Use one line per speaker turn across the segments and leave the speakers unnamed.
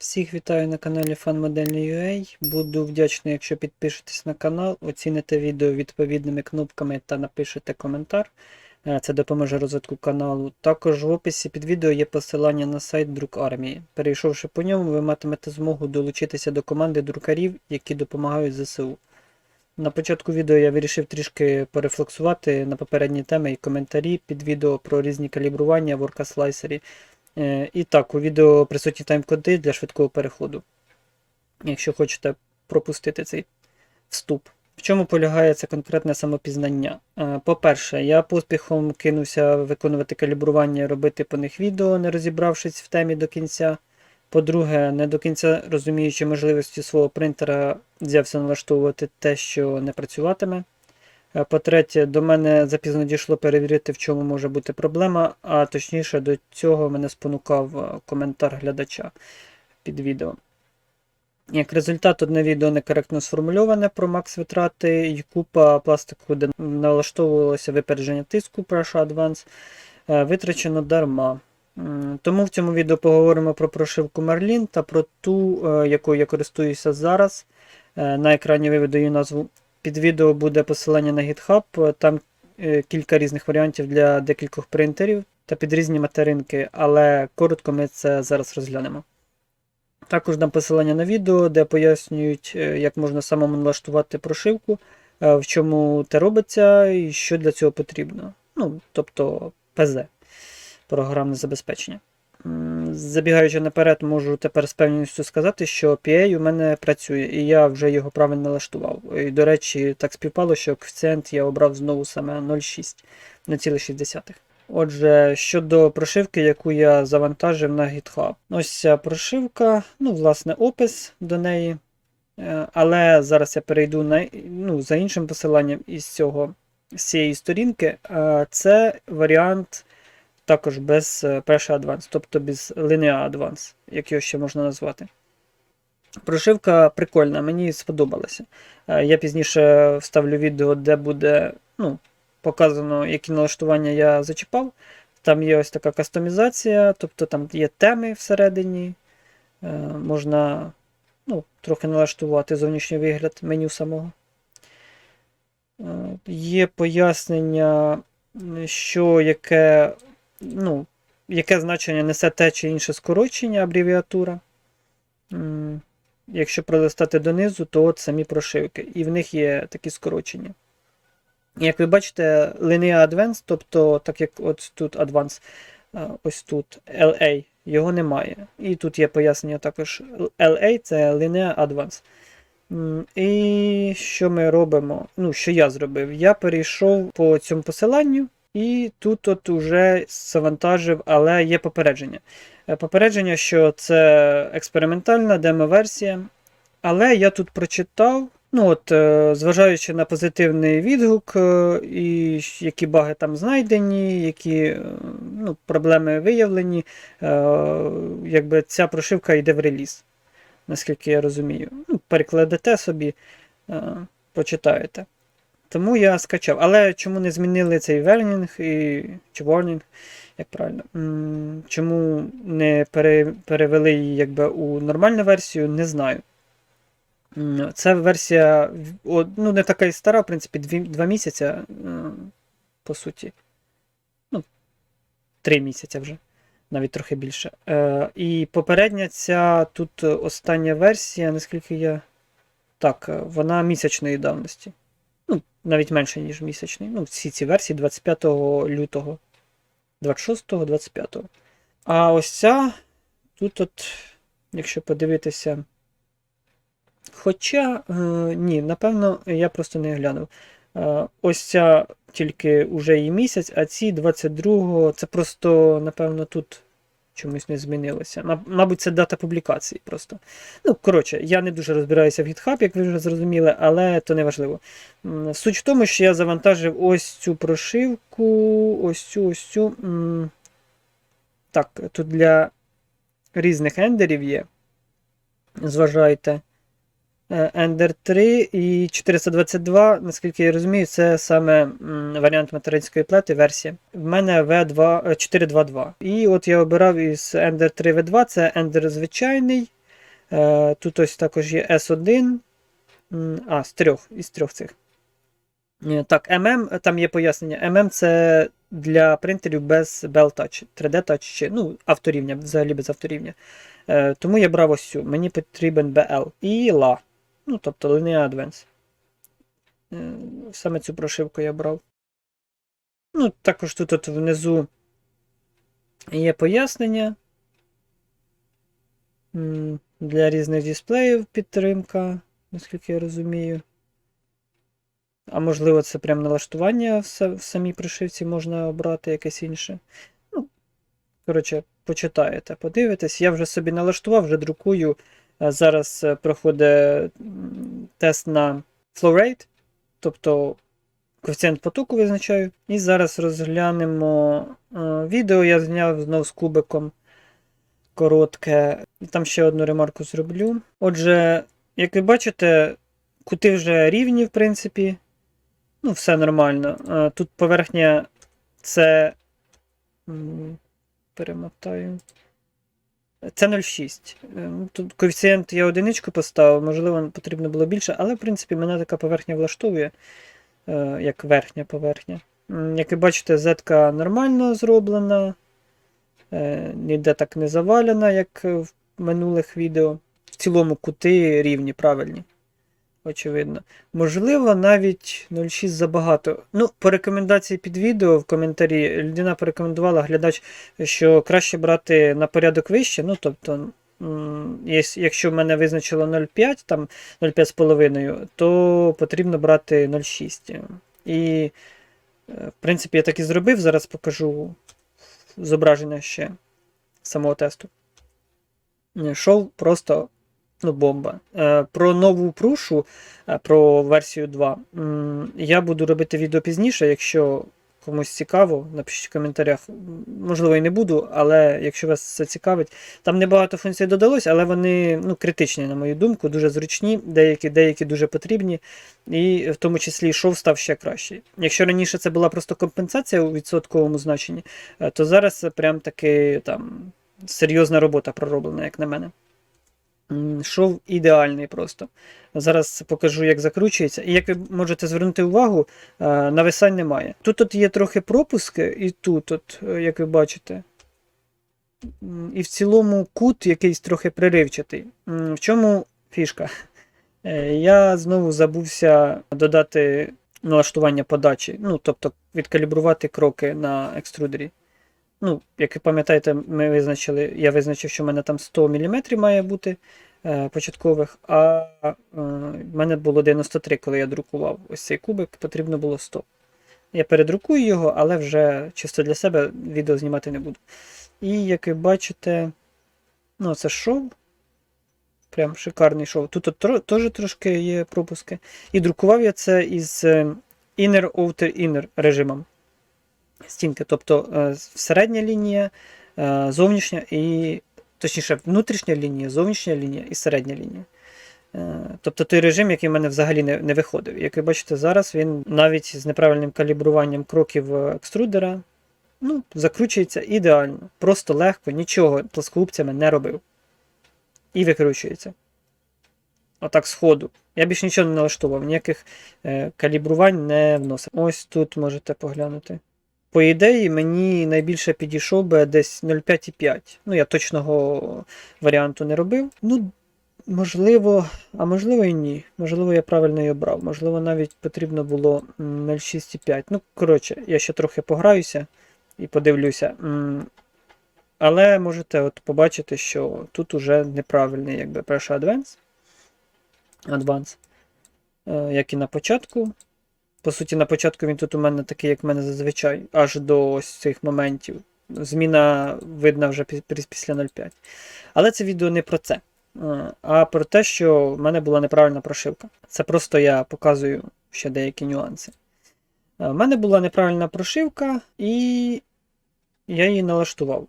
Всіх вітаю на каналі FanModelny.ua. Буду вдячний, якщо підпишетесь на канал, оціните відео відповідними кнопками та напишете коментар. Е, Це допоможе розвитку каналу. Також в описі під відео є посилання на сайт Друк Армії. Перейшовши по ньому, ви матимете змогу долучитися до команди друкарів, які допомагають ЗСУ. На початку відео я вирішив трішки порефлексувати на попередні теми і коментарі під відео про різні калібрування в оркаслайсері. Е, І так, у відео присутні тайм-коди для швидкого переходу. Якщо хочете пропустити цей вступ. В чому полягає це конкретне самопізнання? Е, По-перше, я поспіхом кинувся виконувати калібрування і робити по них відео, не розібравшись в темі до кінця. По-друге, не до кінця розуміючи можливості свого принтера, взявся налаштовувати те, що не працюватиме. Е, По-третє, до мене запізно дійшло перевірити, в чому може бути проблема, а точніше до цього мене спонукав е, коментар глядача під відео. Як результат, одне відео некоректно сформульоване про макс витрати і купа пластику, де налаштовувалося випередження тиску Pressure Advance, е, витрачено дарма. Тому в цьому відео поговоримо про прошивку Merlin та про ту, якою я користуюся зараз. На екрані виведу її назву під відео буде посилання на GitHub, там е, кілька різних варіантів для декількох принтерів та під різні материнки, але коротко ми це зараз розглянемо. Також дам посилання на відео, де пояснюють, е, як можна самому налаштувати прошивку, е, в чому те робиться і що для цього потрібно. Ну, тобто ПЗ, програмне забезпечення. Забігаючи наперед, можу тепер з певністю сказати, що PA у мене працює, і я вже його правильно налаштував. І, до речі, так співпало, що коефіцієнт я обрав знову саме 0,6, 0,6. Отже, щодо прошивки, яку я завантажив на GitHub. Ось ця прошивка, ну, власне, опис до неї. Е, Але зараз я перейду на, ну, за іншим посиланням із цього, з цієї сторінки. Це варіант також без е, Pressure Advance, тобто без Linear Advance, як його ще можна назвати. Прошивка прикольна, мені сподобалася. Е, Я пізніше вставлю відео, де буде ну, показано, які налаштування я зачіпав. Там є ось така кастомізація, тобто там є теми всередині. Е, Можна ну, трохи налаштувати зовнішній вигляд меню самого. Є пояснення, що яке, ну, яке значення несе те чи інше скорочення, абревіатура. Якщо пролистати донизу, то от самі прошивки. І в них є такі скорочення. Як ви бачите, Linear Advance, тобто, так як от тут Advance, е, ось тут LA, його немає. І тут є пояснення також LA це Linear Advance. І що ми робимо? Ну, що я зробив? Я перейшов по цьому посиланню, і тут от уже завантажив, але є попередження. Е, Попередження, що це експериментальна демо-версія. Але я тут прочитав, ну от, е, зважаючи на позитивний відгук, е, і які баги там знайдені, які ну, проблеми виявлені, якби ця прошивка йде в реліз, наскільки я розумію. Ну, перекладете собі, почитаєте. Тому я скачав. Але чому не змінили цей warning і, чи warning, як правильно? Чому не пере, перевели її якби, у нормальну версію, не знаю. Це версія ну, не така і стара, в принципі, дві, два місяці, е, по суті. Ну, три місяці вже, навіть трохи більше. Е, і попередня ця тут остання версія, наскільки я. Так, е, вона місячної давності. Ну, навіть менше, ніж місячний. Ну, всі ці версії 25 лютого, 26-го, 25-го. А ось ця, тут, от, якщо подивитися. Хоча, е, ні, напевно, я просто не глянув. Е, ось ця тільки уже і місяць, а ці 22-го, це просто, напевно, тут чомусь не змінилося. Мабуть, це дата публікації просто. Ну, коротше, я не дуже розбираюся в GitHub, як ви вже зрозуміли, але то не важливо. Суть в тому, що я завантажив ось цю прошивку, ось цю, ось цю. Так, тут для різних ендерів є. Зважайте. Е, Ender 3 і 422, наскільки я розумію, це саме варіант материнської плати, версія. В мене V2, е, 422. І от я обирав із Ender 3 V2, це Ender звичайний. Е, Тут ось також є S1. А, з трьох, із трьох цих. Е, Так, MM, там є пояснення. MM це для принтерів без Bell Touch, 3D Touch чи ну, авторівня, взагалі без авторівня. Е, Тому я брав ось цю. Мені потрібен BL і LA. Ну, тобто Linear Advance. Е, Саме цю прошивку я брав. Ну, також тут от внизу є пояснення. Для різних дисплеїв підтримка, наскільки я розумію. А можливо, це прям налаштування в самій прошивці можна обрати якесь інше. Ну, коротше, почитаєте, подивитесь. Я вже собі налаштував, вже друкую. А Зараз е, проходить тест на flow rate, тобто коефіцієнт потоку визначаю. І зараз розглянемо е, відео. Я зняв знов з кубиком коротке. І там ще одну ремарку зроблю. Отже, як ви бачите, кути вже рівні, в принципі. Ну, все нормально. Е, Тут поверхня це. Перемотаю. Це 0,6. Е, ну, Тут коефіцієнт я одиничку поставив, можливо, потрібно було більше, але в принципі мене така поверхня влаштовує, е, як верхня поверхня. Як ви бачите, Z нормально зроблена, е, ніде так не завалена, як в минулих відео. В цілому кути рівні, правильні. Очевидно. Можливо, навіть 0,6 забагато. Ну, по рекомендації під відео в коментарі людина порекомендувала глядач, що краще брати на порядок вище. Ну, тобто, якщо в мене визначило 0,5, там 0,5,5, то потрібно брати 0,6. І, е, в принципі, я так і зробив. Зараз покажу зображення ще самого тесту. Шов просто ну, бомба. Е, Про нову прушу, е, про версію 2. Я буду робити відео пізніше, якщо комусь цікаво, напишіть в коментарях. Можливо, і не буду, але якщо вас це цікавить, там небагато функцій додалось, але вони ну, критичні, на мою думку, дуже зручні, деякі, деякі дуже потрібні, і в тому числі шов став ще кращий. Якщо раніше це була просто компенсація у відсотковому значенні, е, то зараз це прям таки там серйозна робота пророблена, як на мене. Шов ідеальний просто. Зараз покажу, як закручується. І як ви можете звернути увагу, е, нависань немає. Тут от є трохи пропуски, і тут, от, е, як ви бачите. І в цілому кут якийсь трохи приривчатий. В чому фішка? Е, Я знову забувся додати налаштування подачі, ну, тобто відкалібрувати кроки на екструдері. Ну, як ви пам'ятаєте, ми визначили, я визначив, що в мене там 100 мм має бути е, початкових, а е, в мене було 93, коли я друкував ось цей кубик, потрібно було 100. Я передрукую його, але вже чисто для себе відео знімати не буду. І як ви бачите, ну, це шов. Прям шикарний шов. Тут теж трошки є пропуски. І друкував я це із е, inner outer inner режимом стінки. Тобто е, середня лінія, е, зовнішня і точніше, внутрішня лінія, зовнішня лінія і середня лінія. Е, Тобто той режим, який в мене взагалі не, не виходив. Як ви бачите, зараз він навіть з неправильним калібруванням кроків екструдера ну, закручується ідеально, просто легко, нічого плоскогубцями не робив. І викручується. Отак сходу. Я більше нічого не налаштовував, ніяких калібрувань не вносив. Ось тут можете поглянути. По ідеї, мені найбільше підійшов би десь 0,5,5. Ну, я точного варіанту не робив. Ну, можливо, а можливо і ні. Можливо, я правильно і обрав. Можливо, навіть потрібно було м, 0,6,5. Ну, коротше, я ще трохи пограюся і подивлюся. Але можете от побачити, що тут уже неправильний якби перший адванс. Адванс. Е, Як і на початку. По суті, на початку він тут у мене такий, як в мене зазвичай, аж до ось цих моментів. Зміна видна вже пі- пі- після 0,5. Але це відео не про це, е, а про те, що в мене була неправильна прошивка. Це просто я показую ще деякі нюанси. Е, В мене була неправильна прошивка, і я її налаштував.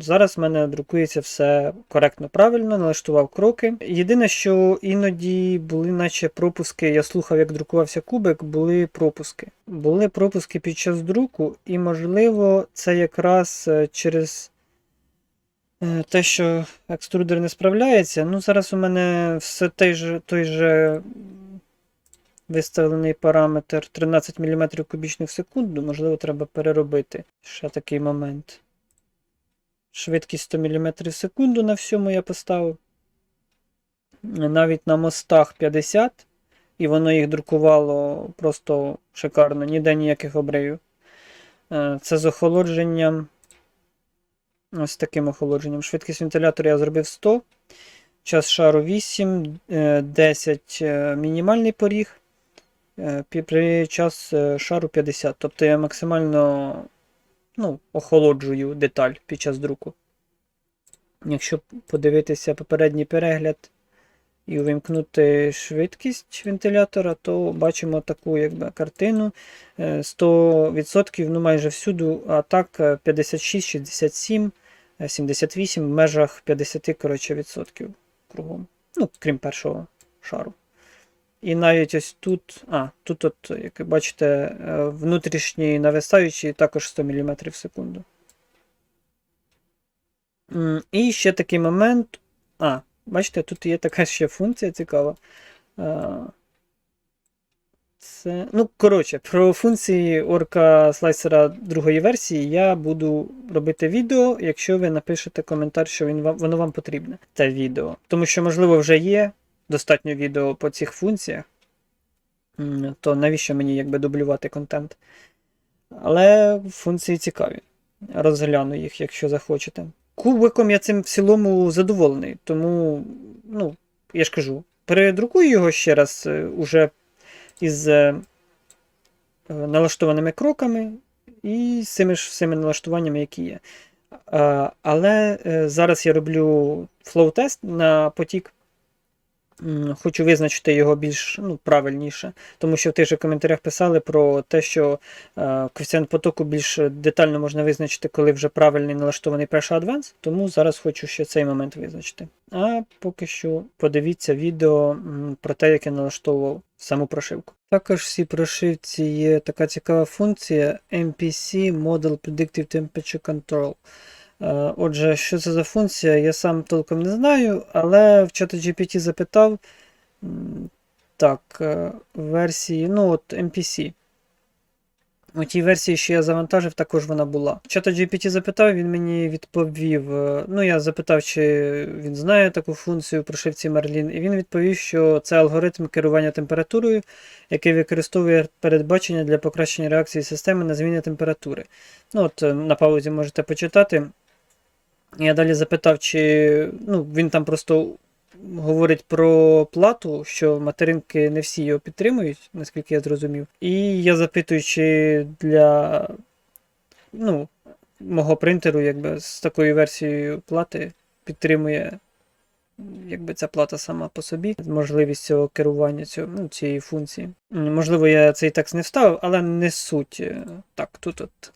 Зараз в мене друкується все коректно, правильно, налаштував кроки. Єдине, що іноді були, наче пропуски, я слухав, як друкувався кубик, були пропуски. Були пропуски під час друку, і, можливо, це якраз е, через Е, Те, що екструдер не справляється, ну зараз у мене все той же, той же виставлений параметр 13 мм кубічних в секунду, можливо, треба переробити. Ще такий момент. Швидкість 100 мм в секунду на всьому я поставив. Навіть на мостах 50, і воно їх друкувало просто шикарно, ніде ніяких обривів. Е, Це з охолодженням. Ось таким охолодженням. Швидкість вентилятора я зробив 100. Час шару 8, е, 10 е, мінімальний поріг. е, При час е, шару 50. Тобто я максимально ну, охолоджую деталь під час друку. Якщо подивитися попередній перегляд і увімкнути швидкість вентилятора, то бачимо таку якби, картину. Е, 100%, ну майже всюди, а так е, 56, 67, е, 78 в межах 50 коротше, відсотків кругом. Ну, крім першого шару. І навіть ось тут, а, тут, от, як бачите, е, внутрішній нависаючий також 100 мм в секунду. І ще такий момент. А, бачите, тут є така ще функція цікава. Це, ну, коротше, про функції орка слайсера другої версії я буду робити відео, якщо ви напишете коментар, що він вам, воно вам потрібне, це відео. Тому що, можливо, вже є достатньо відео по цих функціях, то навіщо мені якби дублювати контент? Але функції цікаві. Розгляну їх, якщо захочете. Кубиком я цим в цілому задоволений, тому, ну, я ж кажу, передрукую його ще раз е, уже із е, е, налаштованими кроками і з цими ж всіми налаштуваннями, які є. Але зараз я роблю флоу-тест на потік. Хочу визначити його більш ну, правильніше, тому що в тих же коментарях писали про те, що е, коефіцієнт потоку більш детально можна визначити, коли вже правильний налаштований Pressure Advance, тому зараз хочу ще цей момент визначити. А поки що подивіться відео про те, як я налаштовував саму прошивку. Також в цій прошивці є така цікава функція MPC Model Predictive Temperature Control. Е, Отже, що це за функція, я сам толком не знаю, але в ChatGPT запитав. Так, е, версії, ну от MPC. У тій версії, що я завантажив, також вона була. ChatGPT запитав, він мені відповів. е, Ну, я запитав, чи він знає таку функцію в прошивці Merlin, і він відповів, що це алгоритм керування температурою, який використовує передбачення для покращення реакції системи на зміни температури. Ну, от на паузі можете почитати. Я далі запитав, чи ну, він там просто говорить про плату, що материнки не всі його підтримують, наскільки я зрозумів. І я запитую, чи для ну, мого принтеру якби, з такою версією плати підтримує якби ця плата сама по собі, можливість цього керування цього, ну, цієї функції. Можливо, я цей текст не вставив, але не суть. Е, Так, тут от.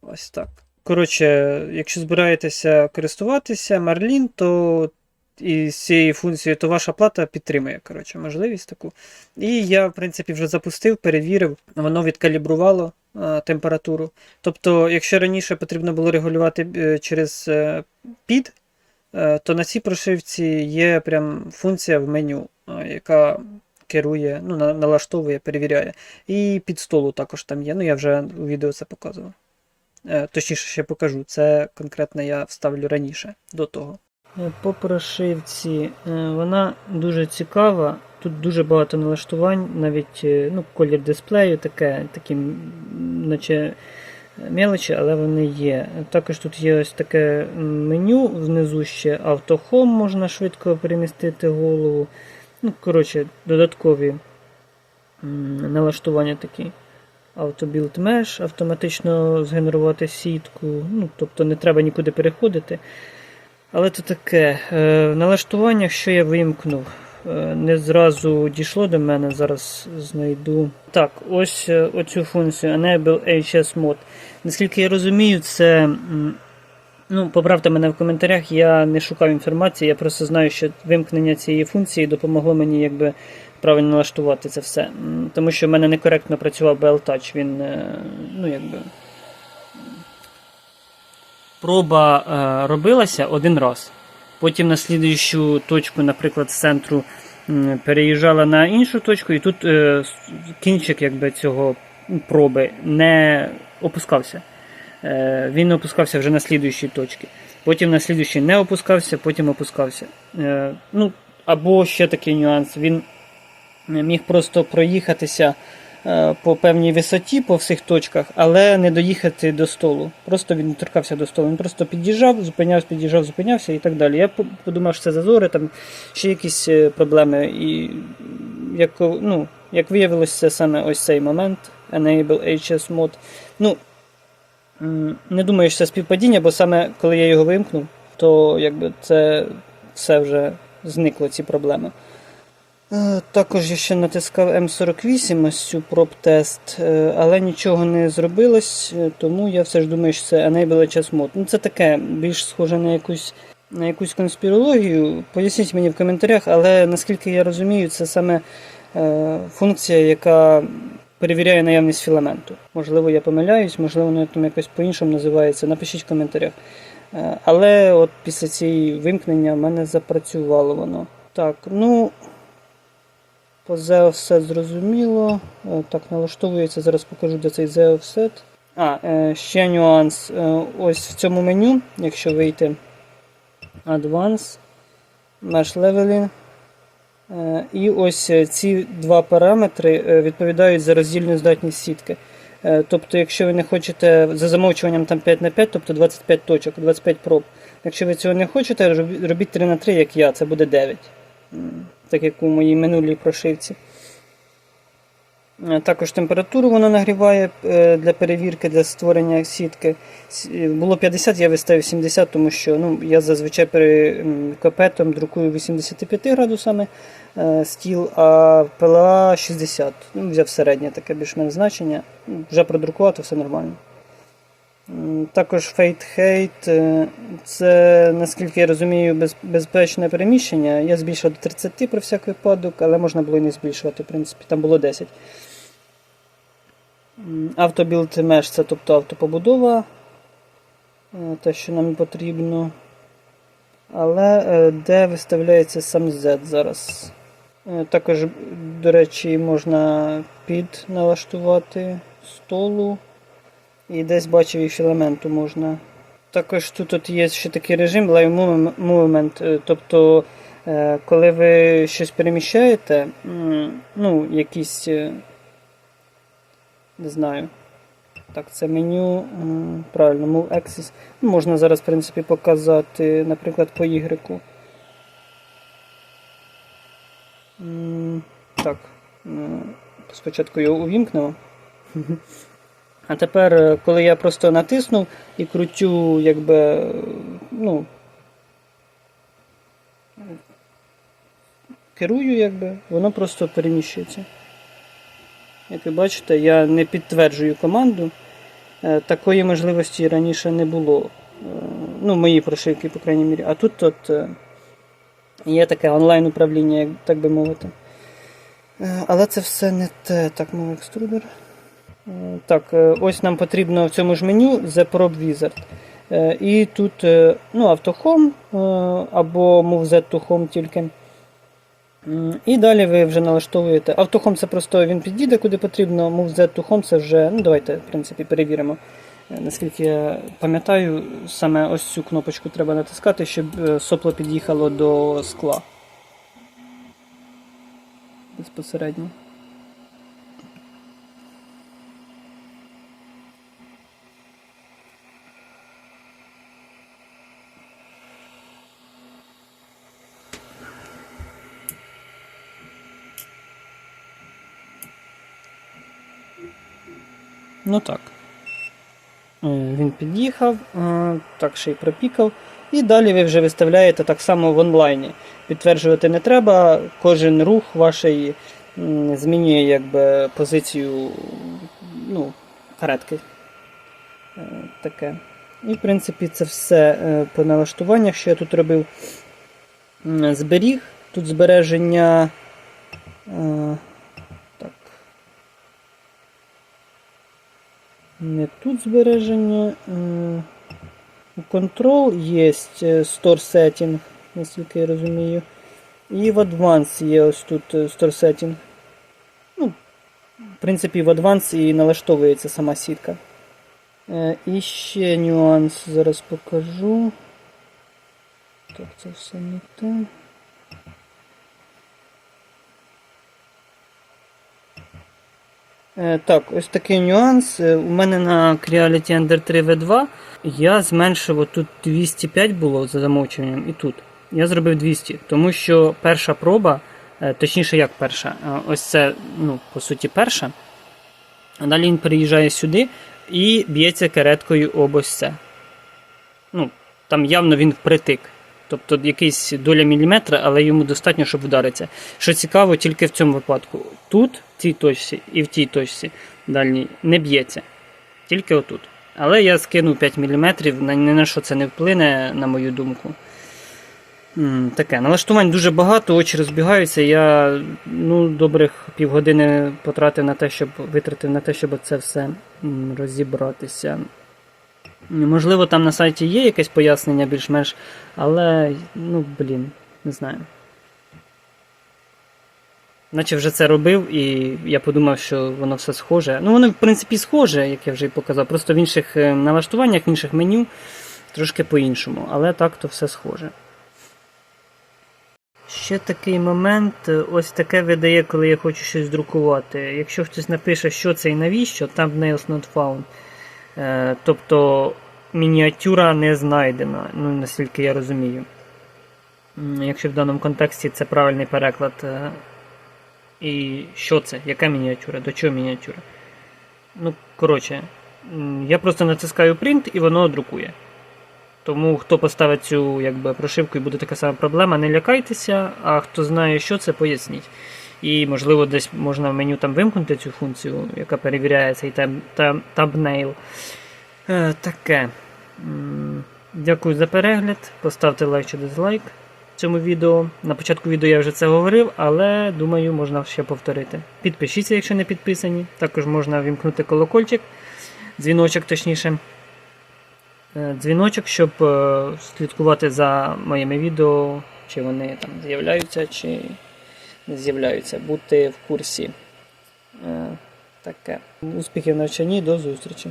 Ось так. Коротше, якщо збираєтеся користуватися Marlin, то і з цією функцією, то ваша плата підтримує коротше, можливість таку. І я, в принципі, вже запустив, перевірив, воно відкалібрувало е, температуру. Тобто, якщо раніше потрібно було регулювати е, через е, під, е, то на цій прошивці є прям функція в меню, е, яка керує, ну, налаштовує, перевіряє. І під столу також там є. Ну, я вже у відео це показував. Е, Точніше, ще покажу. Це конкретно я вставлю раніше до того. Е, По прошивці е, вона дуже цікава. Тут дуже багато налаштувань, навіть ну, колір дисплею, таке, такі, наче мелочі, але вони є. Також тут є ось таке меню, внизу ще автохом, можна швидко перемістити голову. Ну, коротше, додаткові налаштування такі. Auto-build автоматично згенерувати сітку. Ну, тобто не треба нікуди переходити. Але це таке. Е, в налаштуваннях, що я вимкнув, е, не зразу дійшло до мене, зараз знайду. Так, ось е, оцю функцію Enable HS Mode. Наскільки я розумію, це. Ну, поправте мене в коментарях, я не шукав інформації, я просто знаю, що вимкнення цієї функції допомогло мені якби правильно налаштувати це все. Тому що в мене некоректно працював BL Touch, він, е, ну якби. проба е, робилася один раз. Потім на слідуючу точку, наприклад, з центру м, переїжджала на іншу точку, і тут е, кінчик якби, цього проби не опускався. Е, він опускався вже на слідуючій точці. Потім на слідуючій не опускався, потім опускався. Е, ну, або ще такий нюанс. Він міг просто проїхатися е, по певній висоті по всіх точках, але не доїхати до столу. Просто він не торкався до столу. Він просто під'їжджав, зупинявся, під'їжджав, зупинявся і так далі. Я подумав, що це зазори, там ще якісь е, проблеми. І як, ну, як виявилось, це саме ось цей момент Enable HS Mod. Ну, не думаю, що це співпадіння, бо саме коли я його вимкнув, то якби це все вже зникло, ці проблеми. Е, Також я ще натискав М48, ось цю проб-тест, е, але нічого не зробилось, е, тому я все ж думаю, що це Enable HS Mod. Ну, це таке більш схоже на якусь, на якусь конспірологію. Поясніть мені в коментарях, але наскільки я розумію, це саме е, функція, яка перевіряє наявність філаменту. Можливо, я помиляюсь, можливо, воно там якось по-іншому називається. Напишіть в коментарях. Е, Але от після цієї вимкнення в мене запрацювало воно. Так, ну. По Z все зрозуміло. Е, Так, налаштовується. Зараз покажу, де цей Z offset. А, е, ще нюанс. Е, Ось в цьому меню, якщо вийти Advanced, Mesh Leveling. І ось ці два параметри відповідають за роздільну здатність сітки. Тобто, якщо ви не хочете за замовчуванням там 5 на 5, тобто 25 точок, 25 проб. Якщо ви цього не хочете, робіть 3 на 3, як я, це буде 9 м, так як у моїй минулій прошивці. Е, Також температуру воно нагріває е, для перевірки, для створення сітки. Е, Було 50, я виставив 70, тому що ну, я зазвичай капетом друкую 85 градусами стіл, а ПЛА 60. Ну, взяв середнє таке більш-менш значення. Вже продрукував, все нормально. Також Fate Hate, е, це, наскільки я розумію, безпечне переміщення. Я збільшив до 30 про всяк випадок, але можна було і не збільшувати, в принципі, там було 10. Автобілд Mesh це тобто автопобудова, е, те, що нам потрібно. Але е, де виставляється сам Z зараз. Також, до речі, можна під налаштувати столу. І десь бачив і філаменту можна. Також тут от є ще такий режим Live Movement. е, Тобто, е, коли ви щось переміщаєте, ну, якісь. е, Не знаю. Так, це меню. Правильно, Move Axis. Ну, Можна зараз, в принципі, показати, наприклад, по Y. Так. Спочатку його увімкнемо. А тепер, е, коли я просто натиснув і крутю, якби, ну, керую, якби, воно просто переміщується. Як ви бачите, я не підтверджую команду. Е, Такої можливості раніше не було. Е, Ну, мої прошивки, по крайній мірі. А тут от є таке онлайн управління, так би мовити. Але це все не те. Так, мов екструдер. Так, е, ось нам потрібно в цьому ж меню The Probe Wizard. Е, І тут е, ну, автохом або Move Z to Home тільки. І далі ви вже налаштовуєте. Автохом це просто він підійде куди потрібно. Move Z to Home це вже. Ну, давайте, в принципі, перевіримо. Наскільки я пам'ятаю, саме ось цю кнопочку треба натискати, щоб сопло під'їхало до скла. Безпосередньо. Ну так. Е, Він під'їхав, е, так ще й пропікав. І далі ви вже виставляєте так само в онлайні. Підтверджувати не треба, кожен рух вашої змінює якби, позицію ну, каретки. Е, Таке. І, в принципі, це все по налаштуваннях, що я тут робив. Зберіг. Тут збереження. е, Так. Не тут збереження. е, Control є Store Setting, наскільки я розумію. І в Advanced є ось тут е, Store Setting. Ну, в принципі, в Advanced і налаштовується сама сітка. Е, І ще нюанс зараз покажу. Так, це все не те. Так, ось такий нюанс. Е, У мене на Creality Ender 3 V2 я зменшив отут 205 було за замовчуванням і тут. Я зробив 200, тому що перша проба, е, точніше, як перша, е, ось це, ну, по суті, перша. Далі він переїжджає сюди і б'ється кареткою об ось це. Ну, там явно він впритик. Тобто якийсь доля міліметра, але йому достатньо, щоб вдаритися. Що цікаво, тільки в цьому випадку. Тут, в цій точці і в тій точці дальній не б'ється. Тільки отут. Але я скинув 5 мм, ні на що це не вплине, на мою думку. Таке. Налаштувань дуже багато, очі розбігаються. Я ну, добрих півгодини потратив на те, щоб витратив на те, щоб це все розібратися. Можливо, там на сайті є якесь пояснення більш-менш, але, ну, блін, не знаю. Наче вже це робив, і я подумав, що воно все схоже. Ну, воно, в принципі, схоже, як я вже і показав, просто в інших е, налаштуваннях, в інших меню трошки по-іншому, але так то все схоже. Ще такий момент, е, ось таке видає, коли я хочу щось друкувати. Якщо хтось напише, що це і навіщо, thumbnails not found. Е, тобто мініатюра не знайдена, ну наскільки я розумію. Якщо в даному контексті це правильний переклад. е, І що це? Яка мініатюра? До чого мініатюра? Ну, коротше, я просто натискаю print і воно друкує. Тому хто поставить цю якби, прошивку і буде така сама проблема, не лякайтеся, а хто знає, що це, поясніть. І, можливо, десь можна в меню там вимкнути цю функцію, яка перевіряє цей таб, таб, табнейл. Таке. Дякую за перегляд. Поставте лайк чи дизлайк цьому відео. На початку відео я вже це говорив, але думаю, можна ще повторити. Підпишіться, якщо не підписані. Також можна вімкнути колокольчик, дзвіночок точніше. Е, Дзвіночок, щоб е, слідкувати за моїми відео, чи вони там з'являються, чи не з'являються, бути в курсі. Е, Таке. Успіхів в навчанні, до зустрічі!